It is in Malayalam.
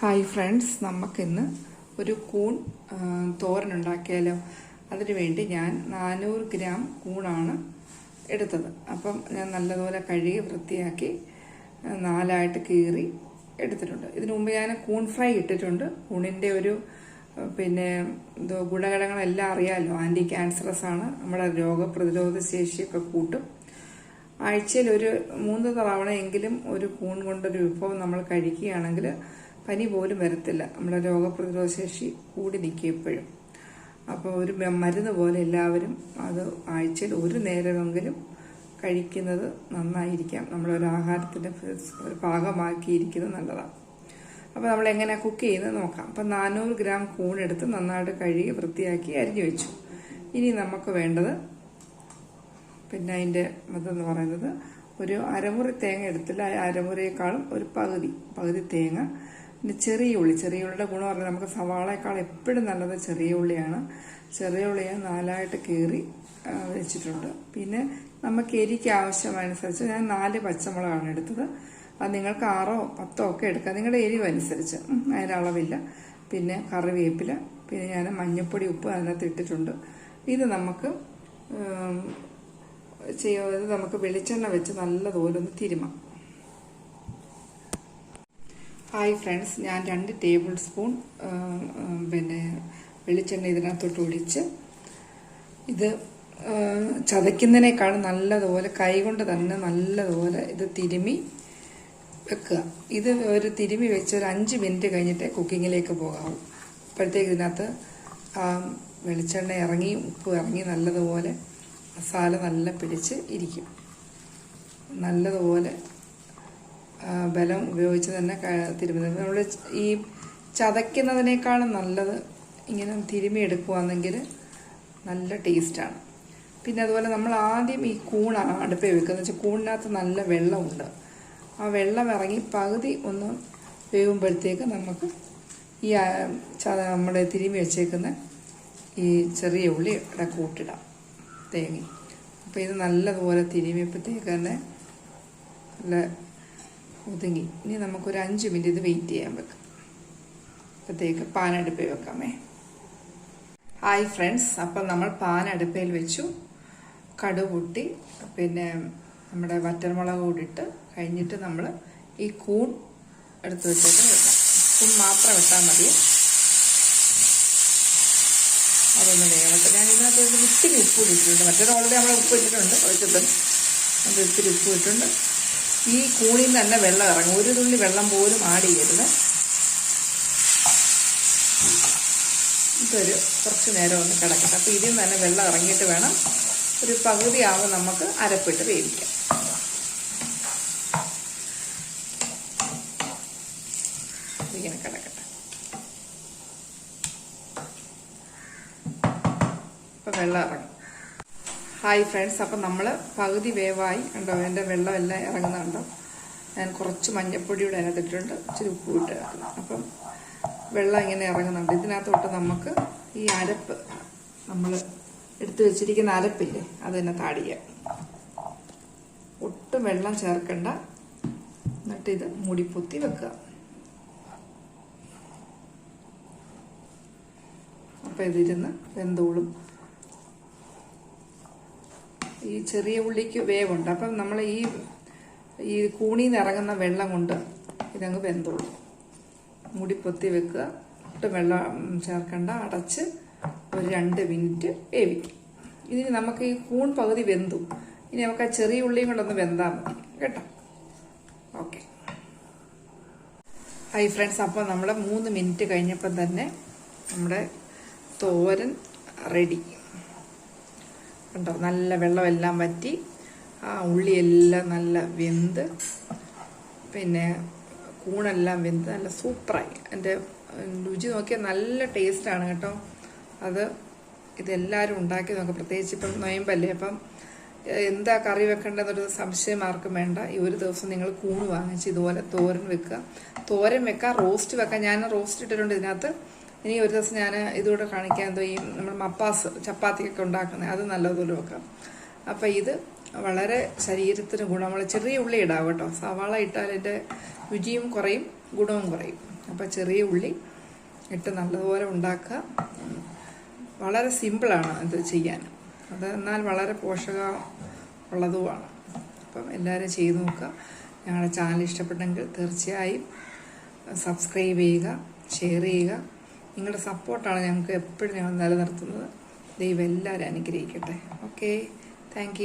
ഹായ് ഫ്രണ്ട്സ് നമുക്കിന്ന് ഒരു കൂൺ തോരൻ ഉണ്ടാക്കിയാലോ? അതിനു വേണ്ടി ഞാൻ നാനൂറ് ഗ്രാം കൂണാണ് എടുത്തത്. അപ്പം ഞാൻ നല്ലതുപോലെ കഴുകി വൃത്തിയാക്കി നാലായിട്ട് കീറി എടുത്തിട്ടുണ്ട്. ഇതിനു മുമ്പ് ഞാൻ കൂൺ ഫ്രൈ ഇട്ടിട്ടുണ്ട്. കൂണിന്റെ ഒരു പിന്നെ എന്തോ ഗുണഗണങ്ങളെല്ലാം അറിയാമല്ലോ ആന്റി ക്യാൻസറസ് ആണ്. നമ്മുടെ രോഗപ്രതിരോധ ശേഷിയൊക്കെ കൂട്ടും. ആഴ്ചയിൽ ഒരു മൂന്ന് തവണയെങ്കിലും ഒരു കൂൺ കൊണ്ടൊരു വിഭവം നമ്മൾ കഴിക്കുകയാണെങ്കിൽ പനി പോലും വരത്തില്ല. നമ്മുടെ രോഗപ്രതിരോധ ശേഷി കൂടി നിൽക്കും എപ്പോഴും അപ്പോൾ ഒരു മരുന്ന് പോലെ എല്ലാവരും അത് ആഴ്ചയിൽ ഒരു നേരമെങ്കിലും കഴിക്കുന്നത് നന്നായിരിക്കാം. നമ്മളൊരു ആഹാരത്തിന്റെ ഒരു ഭാഗമാക്കിയിരിക്കുന്നത് നല്ലതാണ്. അപ്പോൾ നമ്മൾ എങ്ങനെ കുക്ക് ചെയ്യുന്നത് നോക്കാം. അപ്പം നാനൂറ് ഗ്രാം കൂണെടുത്ത് നന്നായിട്ട് കഴുകി വൃത്തിയാക്കി അരിഞ്ഞു വെച്ചു. ഇനി നമുക്ക് വേണ്ടത് പിന്നെ അതിന്റെ ഇതെന്ന് പറയുന്നത് ഒരു അരമുറി തേങ്ങ എടുത്തില്ല. അരമുറിയേക്കാളും ഒരു പകുതി പകുതി തേങ്ങ പിന്നെ ചെറിയ ഉള്ളി ചെറിയ ഉള്ളിയുടെ ഗുണം പറഞ്ഞാൽ നമുക്ക് സവാളയേക്കാൾ എപ്പോഴും നല്ലത് ചെറിയ ഉള്ളിയാണ്. ചെറിയ ഉള്ളിയെ നാലായിട്ട് കീറി വെച്ചിട്ടുണ്ട്. പിന്നെ നമുക്ക് എരിക്ക് ആവശ്യമനുസരിച്ച് ഞാൻ നാല് പച്ചമുളകാണ് എടുത്തത്. അത് നിങ്ങൾക്ക് ആറോ പത്തോ ഒക്കെ എടുക്കാം. നിങ്ങളുടെ എരിവ് അനുസരിച്ച്. അതിന്റെ അതിന് അളവില്ല. പിന്നെ കറിവേപ്പില പിന്നെ ഞാൻ മഞ്ഞൾപ്പൊടി ഉപ്പ് അതിനകത്ത് ഇട്ടിട്ടുണ്ട്. ഇത് നമുക്ക് ചെയ്യുന്നത് നമുക്ക് വെളിച്ചെണ്ണ വെച്ച് നല്ലതുപോലെ ഒന്ന് തിരുമാം. ഹായ് ഫ്രണ്ട്സ് ഞാൻ രണ്ട് ടേബിൾ സ്പൂൺ പിന്നെ വെളിച്ചെണ്ണ ഇതിനകത്തോട്ട് ഒഴിച്ച് ഇത് ചതയ്ക്കുന്നതിനേക്കാളും നല്ലതുപോലെ കൈകൊണ്ട് തന്നെ നല്ലതുപോലെ ഇത് തിരുമി വെക്കുക. ഇത് ഒരു തിരുമി വെച്ച് ഒരു അഞ്ച് മിനിറ്റ് കഴിഞ്ഞിട്ടേ കുക്കിങ്ങിലേക്ക് പോകാവൂ. അപ്പോഴത്തേക്ക് ഇതിനകത്ത് വെളിച്ചെണ്ണ ഇറങ്ങി ഉപ്പ് ഇറങ്ങി നല്ലതുപോലെ മസാല നല്ല പിടിച്ച് ഇരിക്കും. നല്ലതുപോലെ ബലം ഉപയോഗിച്ച് തന്നെ തിരുമ്പുന്നത് നമ്മൾ ഈ ചതയ്ക്കുന്നതിനേക്കാളും നല്ലത് ഇങ്ങനെ തിരുമി എടുക്കുകയാണെങ്കിൽ നല്ല ടേസ്റ്റാണ്. പിന്നെ അതുപോലെ നമ്മൾ ആദ്യം ഈ കൂണാണ് അടുപ്പേ വെക്കുന്നത് വെച്ചാൽ കൂണിനകത്ത് നല്ല വെള്ളമുണ്ട്. ആ വെള്ളം ഇറങ്ങി പകുതി ഒന്ന് വേകുമ്പോഴത്തേക്ക് നമുക്ക് ഈ നമ്മുടെ തിരുമി വെച്ചേക്കുന്ന ഈ ചെറിയ ഉള്ളി ഇവിടെ കൂട്ടിടാം. തേങ്ങി. അപ്പോൾ ഇത് നല്ലതുപോലെ തിരുമിയപ്പോഴത്തേക്ക് തന്നെ നല്ല ഒതുങ്ങി. ഇനി നമുക്കൊരു അഞ്ച് മിനിറ്റ് ഇത് വെയിറ്റ് ചെയ്യാൻ വെക്കാം. അപ്പോഴത്തേക്ക് പാനടുപ്പിൽ വെക്കാമേ. ഹായ് ഫ്രണ്ട്സ് അപ്പം നമ്മൾ പാൻ അടുപ്പയിൽ വെച്ചു. കടുക് കൂട്ടി പിന്നെ നമ്മുടെ വറ്റർമുളക് കൂടിയിട്ട് കഴിഞ്ഞിട്ട് നമ്മൾ ഈ കൂൺ എടുത്ത് വെച്ചിട്ട് വെക്കാം കൂൺ മാത്രം ഇട്ടാൽ മതി. അതൊന്ന് വേണം ഞാൻ ഇതിനകത്ത് ഒരു ഇത്തിരി ഉപ്പ് ഇട്ടിട്ടുണ്ട്. മറ്റൊരു ഓൾറെഡി നമ്മൾ ഉപ്പ് ഇട്ടിട്ടുണ്ട്. ഒഴിച്ചത് അത് ഇത്തിരി ഉപ്പ് ഇട്ടിട്ടുണ്ട്. ഈ നിന്ന് തന്നെ വെള്ളം ഇറങ്ങും. ഒരു തുള്ളി വെള്ളം പോലും ആഡ് ചെയ്യരുത്. ഇതൊരു കുറച്ച് നേരം ഒന്ന് കിടക്കട്ടെ. അപ്പോൾ ഇതിൽ തന്നെ വെള്ളം ഇറങ്ങിയിട്ട് വേണം ഒരു പകുതി ആവുമ്പോൾ നമുക്ക് അരപ്പിട്ട് വേവിക്കാം. ഇങ്ങനെ കിടക്കട്ടെ. ഇപ്പം വെള്ളം ഇറങ്ങും. ഹായ് ഫ്രണ്ട്സ് അപ്പം നമ്മൾ പകുതി വേവായി. ഉണ്ടോ എന്റെ വെള്ളമെല്ലാം ഇറങ്ങുന്നുണ്ടോ? ഞാൻ കുറച്ച് മഞ്ഞപ്പൊടിയുടെ അതിനകത്തിട്ടുണ്ട് ഇച്ചിരി ഉപ്പ് ഇട്ട് അപ്പം വെള്ളം ഇങ്ങനെ ഇറങ്ങുന്നുണ്ട്. ഇതിനകത്തോട്ട് നമുക്ക് ഈ അരപ്പ് നമ്മൾ എടുത്തു വെച്ചിരിക്കുന്ന അരപ്പില്ലേ അത് തന്നെ താടിയാം ഒട്ടും വെള്ളം ചേർക്കണ്ട. എന്നിട്ട് ഇത് മൂടി പൊത്തി വെക്കുക. അപ്പം ഇതിരുന്ന് വെന്തോളും. ഈ ചെറിയ ഉള്ളിക്ക് വേവുണ്ട്. അപ്പം നമ്മൾ ഈ ഈ കൂണിയിൽ നിന്ന് ഇറങ്ങുന്ന വെള്ളം കൊണ്ട് ഇതങ്ങ് വെന്തോളും മുടി പൊത്തി വെക്കുക. ഒട്ടും വെള്ളം ചേർക്കണ്ട. അടച്ച് ഒരു രണ്ട് മിനിറ്റ് വേവിക്കും. ഇതിന് നമുക്ക് ഈ കൂൺ പകുതി വെന്തു. ഇനി നമുക്ക് ആ ചെറിയ ഉള്ളിയും കൊണ്ടൊന്ന് വെന്താൽ മതി. കേട്ടോ? ഓക്കെ. Hi friends. അപ്പോൾ നമ്മൾ മൂന്ന് മിനിറ്റ് കഴിഞ്ഞപ്പം തന്നെ നമ്മുടെ തോരൻ റെഡി. കണ്ടോ? നല്ല വെള്ളമെല്ലാം വറ്റി. ആ ഉള്ളിയെല്ലാം നല്ല വെന്ത്. പിന്നെ കൂണെല്ലാം വെന്ത്. നല്ല സൂപ്പറായി. എന്റെ രുചി നോക്കിയാൽ നല്ല ടേസ്റ്റാണ് കേട്ടോ. അത് ഇതെല്ലാവരും ഉണ്ടാക്കി നോക്കാം. പ്രത്യേകിച്ച് ഇപ്പം നൊയമ്പല്ലേ. അപ്പം എന്താ കറി വെക്കേണ്ടതെന്നൊരു സംശയം ആർക്കും വേണ്ട. ഈ ഒരു ദിവസം നിങ്ങൾ കൂണ് വാങ്ങിച്ച് ഇതുപോലെ തോരൻ വെക്കുക. തോരൻ വെക്കാം റോസ്റ്റ് വെക്കാം ഞാൻ റോസ്റ്റ് ഇട്ടിട്ടുണ്ട് ഇതിനകത്ത്. ഇനി ഒരു ദിവസം ഞാൻ ഇതുകൂടെ കാണിക്കാൻ എന്തോ ഈ നമ്മൾ മപ്പാസ് ചപ്പാത്തിയൊക്കെ ഉണ്ടാക്കുന്നത് അത് നല്ലതുപോലെ വെക്കാം. അപ്പം ഇത് വളരെ ശരീരത്തിന് ഗുണമുള്ള ചെറിയ ഉള്ളി ഇടാം കേട്ടോ. സവാള ഇട്ടാൽ എന്റെ രുചിയും കുറയും ഗുണവും കുറയും. അപ്പോൾ ചെറിയ ഉള്ളി ഇട്ട് നല്ലതുപോലെ ഉണ്ടാക്കുക. വളരെ സിമ്പിളാണ് ഇത് ചെയ്യാൻ. അത് എന്നാൽ വളരെ പോഷക ഉള്ളതുമാണ്. അപ്പം എല്ലാവരും ചെയ്ത് നോക്കുക. ഞങ്ങളുടെ ചാനൽ ഇഷ്ടപ്പെട്ടെങ്കിൽ തീർച്ചയായും സബ്സ്ക്രൈബ് ചെയ്യുക ഷെയർ ചെയ്യുക. നിങ്ങളുടെ സപ്പോർട്ടാണ് ഞങ്ങൾക്ക് എപ്പോഴും ഞങ്ങൾ നിലനിർത്തുന്നത്. ദൈവം എല്ലാവരും അനുഗ്രഹിക്കട്ടെ. Okay thank